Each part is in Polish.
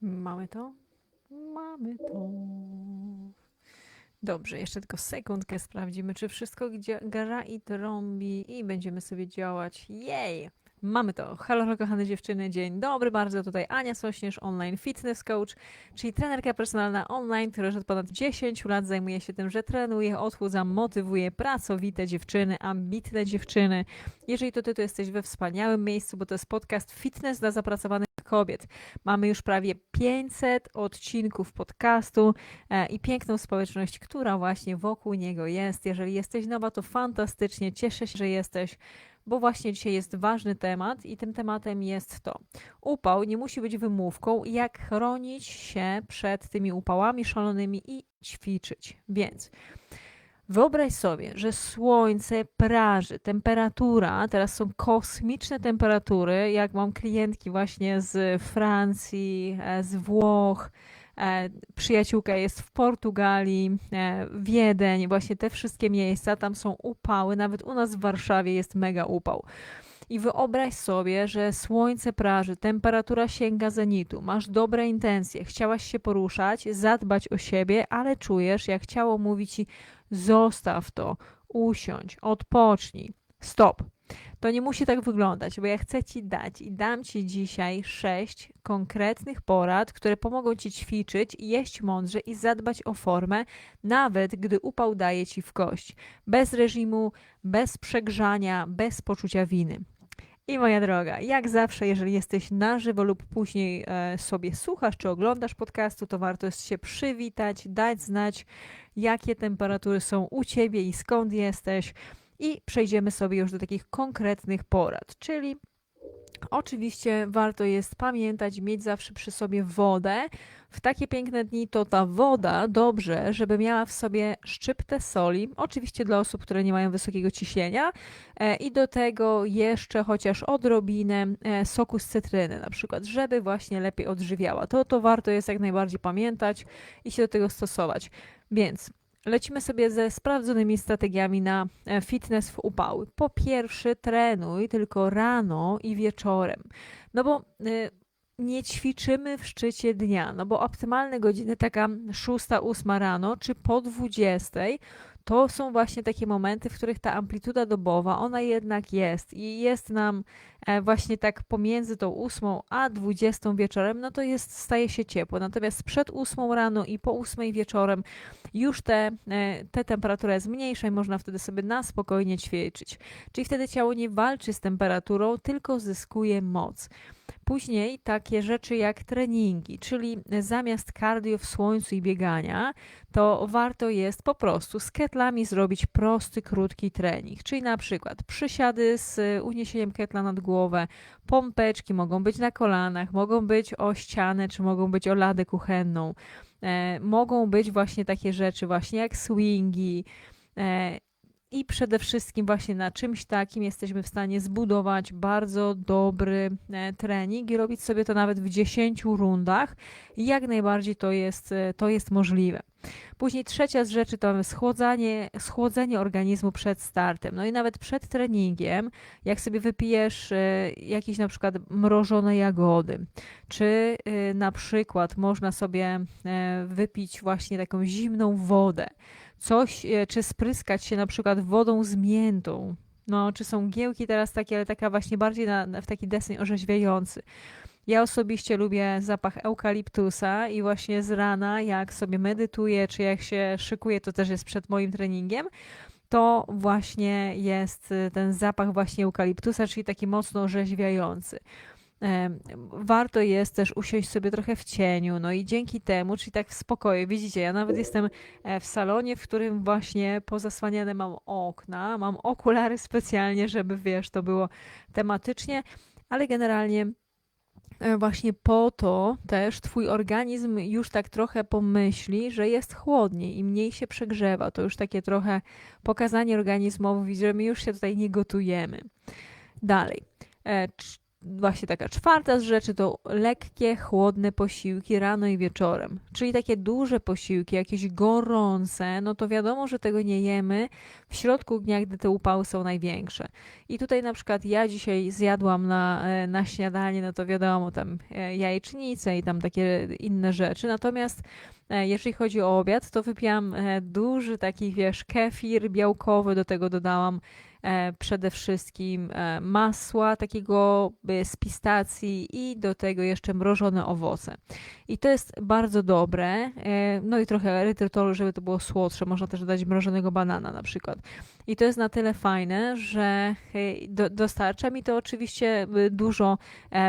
Mamy to? Mamy to. Dobrze, jeszcze tylko sekundkę sprawdzimy, czy wszystko gdzie gra i trąbi i będziemy sobie działać. Jej! Mamy to. Halo, kochane dziewczyny, dzień dobry bardzo. Tutaj Ania Sośnierz, online fitness coach, czyli trenerka personalna online, która już od ponad 10 lat zajmuje się tym, że trenuje, odchudza, motywuje pracowite dziewczyny, ambitne dziewczyny. Jeżeli to ty, to jesteś we wspaniałym miejscu, bo to jest podcast Fitness dla zapracowanych kobiet. Mamy już prawie 500 odcinków podcastu e, i piękną społeczność, która właśnie wokół niego jest. Jeżeli jesteś nowa, to fantastycznie, cieszę się, że jesteś, bo właśnie dzisiaj jest ważny temat i tym tematem jest to. Upał nie musi być wymówką, jak chronić się przed tymi upałami szalonymi i ćwiczyć. Więc Wyobraź sobie, że słońce praży, temperatura, teraz są kosmiczne temperatury, jak mam klientki właśnie z Francji, e, z Włoch, przyjaciółka jest w Portugalii, e, Wiedeń, właśnie te wszystkie miejsca, tam są upały, nawet u nas w Warszawie jest mega upał. I wyobraź sobie, że słońce praży, temperatura sięga zenitu, masz dobre intencje, chciałaś się poruszać, zadbać o siebie, ale czujesz, jak ciało mówi ci: zostaw to, usiądź, odpocznij, stop. To nie musi tak wyglądać, bo ja chcę Ci dać i dam Ci dzisiaj sześć konkretnych porad, które pomogą Ci ćwiczyć, jeść mądrze i zadbać o formę, nawet gdy upał daje Ci w kość. Bez reżimu, bez przegrzania, bez poczucia winy. I moja droga, jak zawsze, jeżeli jesteś na żywo lub później e, sobie słuchasz czy oglądasz podcastu, to warto jest się przywitać, dać znać, jakie temperatury są u Ciebie i skąd jesteś. I przejdziemy sobie już do takich konkretnych porad, czyli Oczywiście warto jest pamiętać, mieć zawsze przy sobie wodę. W takie piękne dni to ta woda dobrze, żeby miała w sobie szczyptę soli, oczywiście dla osób, które nie mają wysokiego ciśnienia, e, i do tego jeszcze chociaż odrobinę e, soku z cytryny, na przykład, żeby właśnie lepiej odżywiała. To, to warto jest jak najbardziej pamiętać i się do tego stosować. Więc Lecimy sobie ze sprawdzonymi strategiami na e, fitness w upały. Po pierwsze, trenuj tylko rano i wieczorem. No bo y, nie ćwiczymy w szczycie dnia, no bo optymalne godziny, taka 6-8 rano, czy po 20, to są właśnie takie momenty, w których ta amplituda dobowa, ona jednak jest i jest nam e, właśnie tak pomiędzy tą 8 a 20 wieczorem, no to jest, staje się ciepło. Natomiast przed 8 rano i po 8 wieczorem już te, e, te temperatura jest mniejsza i można wtedy sobie na spokojnie ćwiczyć. Czyli wtedy ciało nie walczy z temperaturą, tylko zyskuje moc. Później takie rzeczy jak treningi, czyli zamiast cardio w słońcu i biegania, to warto jest po prostu z ketlami zrobić prosty, krótki trening. Czyli na przykład przysiady z uniesieniem ketla nad głowę, pompeczki mogą być na kolanach, mogą być o ścianę, czy mogą być o ladę kuchenną. E, mogą być właśnie takie rzeczy, właśnie jak swingi. I przede wszystkim właśnie na czymś takim jesteśmy w stanie zbudować bardzo dobry e, trening i robić sobie to nawet w 10 rundach. Jak najbardziej to jest, e, to jest możliwe. Później trzecia z rzeczy to schłodzenie, schłodzenie organizmu przed startem. No i nawet przed treningiem, jak sobie wypijesz e, jakieś na przykład mrożone jagody, czy na przykład można sobie wypić właśnie taką zimną wodę coś, e, czy spryskać się na przykład wodą z miętą. No, czy są giełki teraz takie, ale taka właśnie bardziej na, w taki deseń orzeźwiający. Ja osobiście lubię zapach eukaliptusa i właśnie z rana, jak sobie medytuję, czy jak się szykuję, to też jest przed moim treningiem, to właśnie jest e, ten zapach właśnie eukaliptusa, czyli taki mocno orzeźwiający warto jest też usiąść sobie trochę w cieniu, no i dzięki temu, czyli tak w spokoju, widzicie, ja nawet jestem e, w salonie, w którym właśnie pozasłaniane mam okna, mam okulary specjalnie, żeby, wiesz, to było tematycznie, ale generalnie e, właśnie po to też twój organizm już tak trochę pomyśli, że jest chłodniej i mniej się przegrzewa. To już takie trochę pokazanie organizmowi, że my już się tutaj nie gotujemy. Dalej. Właśnie taka czwarta z rzeczy to lekkie, chłodne posiłki rano i wieczorem. Czyli takie duże posiłki, jakieś gorące, no to wiadomo, że tego nie jemy w środku dnia, gdy te upały są największe. I tutaj na przykład ja dzisiaj zjadłam na, e, na śniadanie, no to wiadomo, tam e, jajecznicę i tam takie inne rzeczy. Natomiast e, jeżeli chodzi o obiad, to wypiłam duży taki, wiesz, kefir białkowy, do tego dodałam przede wszystkim e, masła takiego e, z pistacji i do tego jeszcze mrożone owoce. I to jest bardzo dobre. No i trochę erytrytolu, żeby to było słodsze. Można też dodać mrożonego banana na przykład. I to jest na tyle fajne, że do, dostarcza mi to oczywiście dużo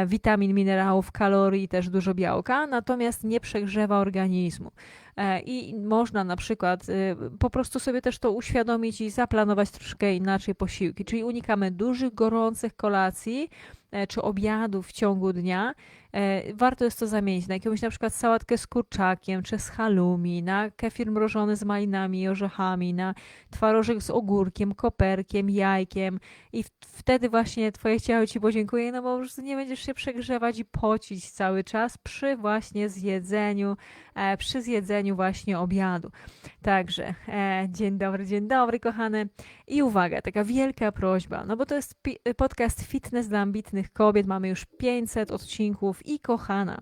witamin, minerałów, kalorii, też dużo białka, natomiast nie przegrzewa organizmu. E, I można na przykład y, po prostu sobie też to uświadomić i zaplanować troszkę inaczej posiłki, czyli unikamy dużych, gorących kolacji e, czy obiadów w ciągu dnia warto jest to zamienić na jakąś na przykład sałatkę z kurczakiem czy z halumi, na kefir mrożony z malinami i orzechami, na twarożek z ogórkiem, koperkiem, jajkiem. I wtedy właśnie twoje ciało ci podziękuje, no bo już nie będziesz się przegrzewać i pocić cały czas przy właśnie zjedzeniu, e, przy zjedzeniu właśnie obiadu. Także e, dzień dobry, dzień dobry kochane. I uwaga, taka wielka prośba, no bo to jest podcast Fitness dla ambitnych kobiet, mamy już 500 odcinków i kochana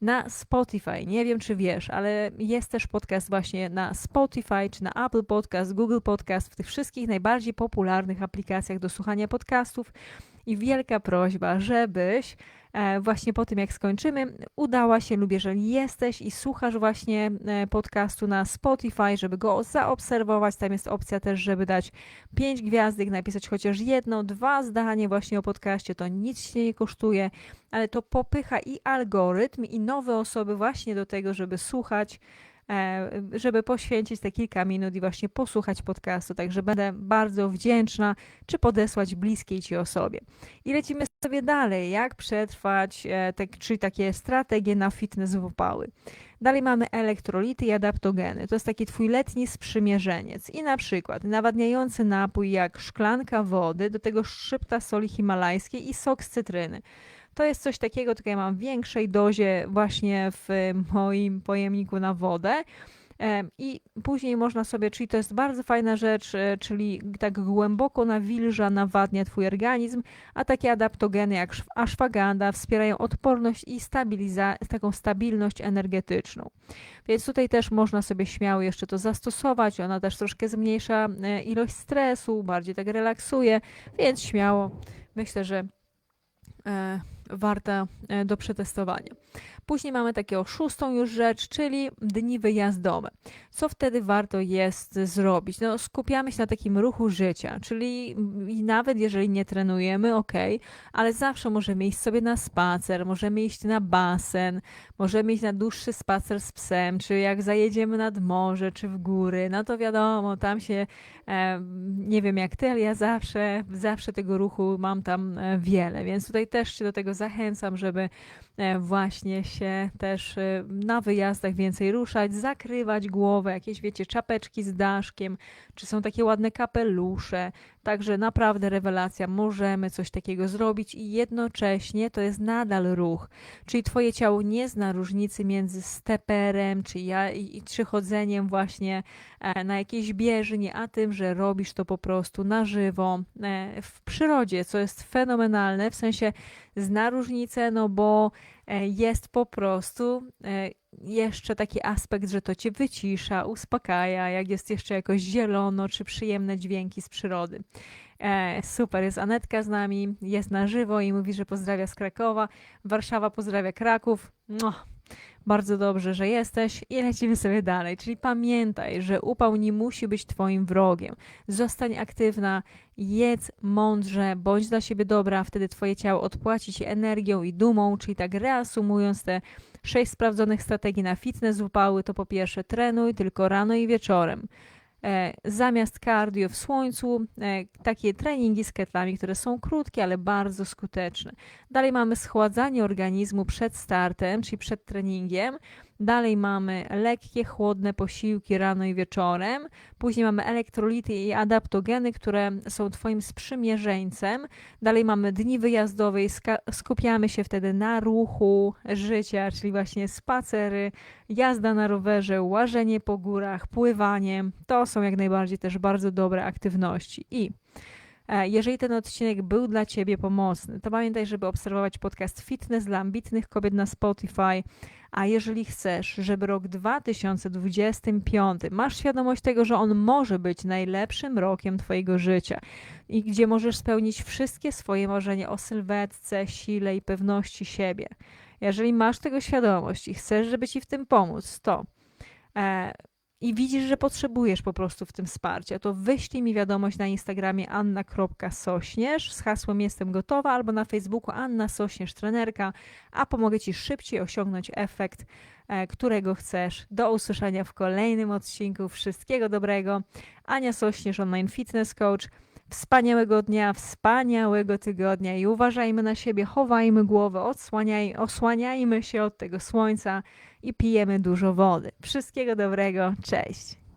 na Spotify. Nie wiem, czy wiesz, ale jest też podcast właśnie na Spotify, czy na Apple Podcast, Google Podcast, w tych wszystkich najbardziej popularnych aplikacjach do słuchania podcastów. I wielka prośba, żebyś E, właśnie po tym, jak skończymy, udała się lub jeżeli jesteś i słuchasz właśnie e, podcastu na Spotify, żeby go zaobserwować, tam jest opcja też, żeby dać pięć gwiazdek, napisać chociaż jedno, dwa zdanie właśnie o podcaście, to nic się nie kosztuje, ale to popycha i algorytm i nowe osoby właśnie do tego, żeby słuchać żeby poświęcić te kilka minut i właśnie posłuchać podcastu. Także będę bardzo wdzięczna, czy podesłać bliskiej ci osobie. I lecimy sobie dalej, jak przetrwać, e, te, czyli takie strategie na fitness w upały. Dalej mamy elektrolity i adaptogeny. To jest taki twój letni sprzymierzeniec. I na przykład nawadniający napój jak szklanka wody, do tego szczypta soli himalajskiej i sok z cytryny. To jest coś takiego, tylko ja mam w większej dozie właśnie w moim pojemniku na wodę. I później można sobie, czyli to jest bardzo fajna rzecz, e, czyli tak głęboko nawilża, nawadnia Twój organizm, a takie adaptogeny jak ashwagandha wspierają odporność i stabiliza- taką stabilność energetyczną. Więc tutaj też można sobie śmiało jeszcze to zastosować. Ona też troszkę zmniejsza e, ilość stresu, bardziej tak relaksuje, więc śmiało myślę, że e, warta e, do przetestowania. Później mamy taką szóstą już rzecz, czyli dni wyjazdowe. Co wtedy warto jest zrobić? No, skupiamy się na takim ruchu życia, czyli nawet jeżeli nie trenujemy, ok, ale zawsze możemy iść sobie na spacer, możemy iść na basen, możemy iść na dłuższy spacer z psem, czy jak zajedziemy nad morze, czy w góry, no to wiadomo, tam się, nie wiem jak ty, ale ja zawsze, zawsze tego ruchu mam tam e, wiele, więc tutaj też się do tego zachęcam, żeby e, właśnie się też e, na wyjazdach więcej ruszać, zakrywać głowę, jakieś wiecie, czapeczki z daszkiem, czy są takie ładne kapelusze. Także naprawdę rewelacja, możemy coś takiego zrobić i jednocześnie to jest nadal ruch. Czyli twoje ciało nie zna różnicy między steperem, czy, ja, czy chodzeniem właśnie e, na jakiejś bieżni, a tym, że robisz to po prostu na żywo w przyrodzie, co jest fenomenalne, w sensie zna różnicę, no bo e, jest po prostu e, jeszcze taki aspekt, że to cię wycisza, uspokaja, jak jest jeszcze jakoś zielono, czy przyjemne dźwięki z przyrody. E, super, jest Anetka z nami, jest na żywo i mówi, że pozdrawia z Krakowa. Warszawa pozdrawia Kraków. No, bardzo dobrze, że jesteś i lecimy sobie dalej. Czyli pamiętaj, że upał nie musi być Twoim wrogiem. Zostań aktywna, jedz mądrze, bądź dla siebie dobra, wtedy Twoje ciało odpłaci Ci energią i dumą, czyli tak reasumując te sześć sprawdzonych strategii na fitness upały, to po pierwsze trenuj tylko rano i wieczorem. E, zamiast cardio w słońcu, e, takie treningi z ketlami, które są krótkie, ale bardzo skuteczne. Dalej mamy schładzanie organizmu przed startem, czyli przed treningiem. Dalej mamy lekkie, chłodne posiłki rano i wieczorem. Później mamy elektrolity i adaptogeny, które są Twoim sprzymierzeńcem. Dalej mamy dni wyjazdowe i skupiamy się wtedy na ruchu życia, czyli właśnie spacery, jazda na rowerze, łażenie po górach, pływanie. To są jak najbardziej też bardzo dobre aktywności. I jeżeli ten odcinek był dla Ciebie pomocny, to pamiętaj, żeby obserwować podcast Fitness dla ambitnych kobiet na Spotify. A jeżeli chcesz, żeby rok 2025 masz świadomość tego, że on może być najlepszym rokiem Twojego życia i gdzie możesz spełnić wszystkie swoje marzenia o sylwetce, sile i pewności siebie. Jeżeli masz tego świadomość i chcesz, żeby Ci w tym pomóc, to e, i widzisz, że potrzebujesz po prostu w tym wsparcia, to wyślij mi wiadomość na Instagramie anna.sośnierz z hasłem jestem gotowa albo na Facebooku Anna Sośnierz trenerka, a pomogę Ci szybciej osiągnąć efekt, e, którego chcesz. Do usłyszenia w kolejnym odcinku. Wszystkiego dobrego. Ania Sośnierz, online fitness coach. Wspaniałego dnia, wspaniałego tygodnia i uważajmy na siebie, chowajmy głowę, odsłaniaj, osłaniajmy się od tego słońca i pijemy dużo wody. Wszystkiego dobrego, cześć!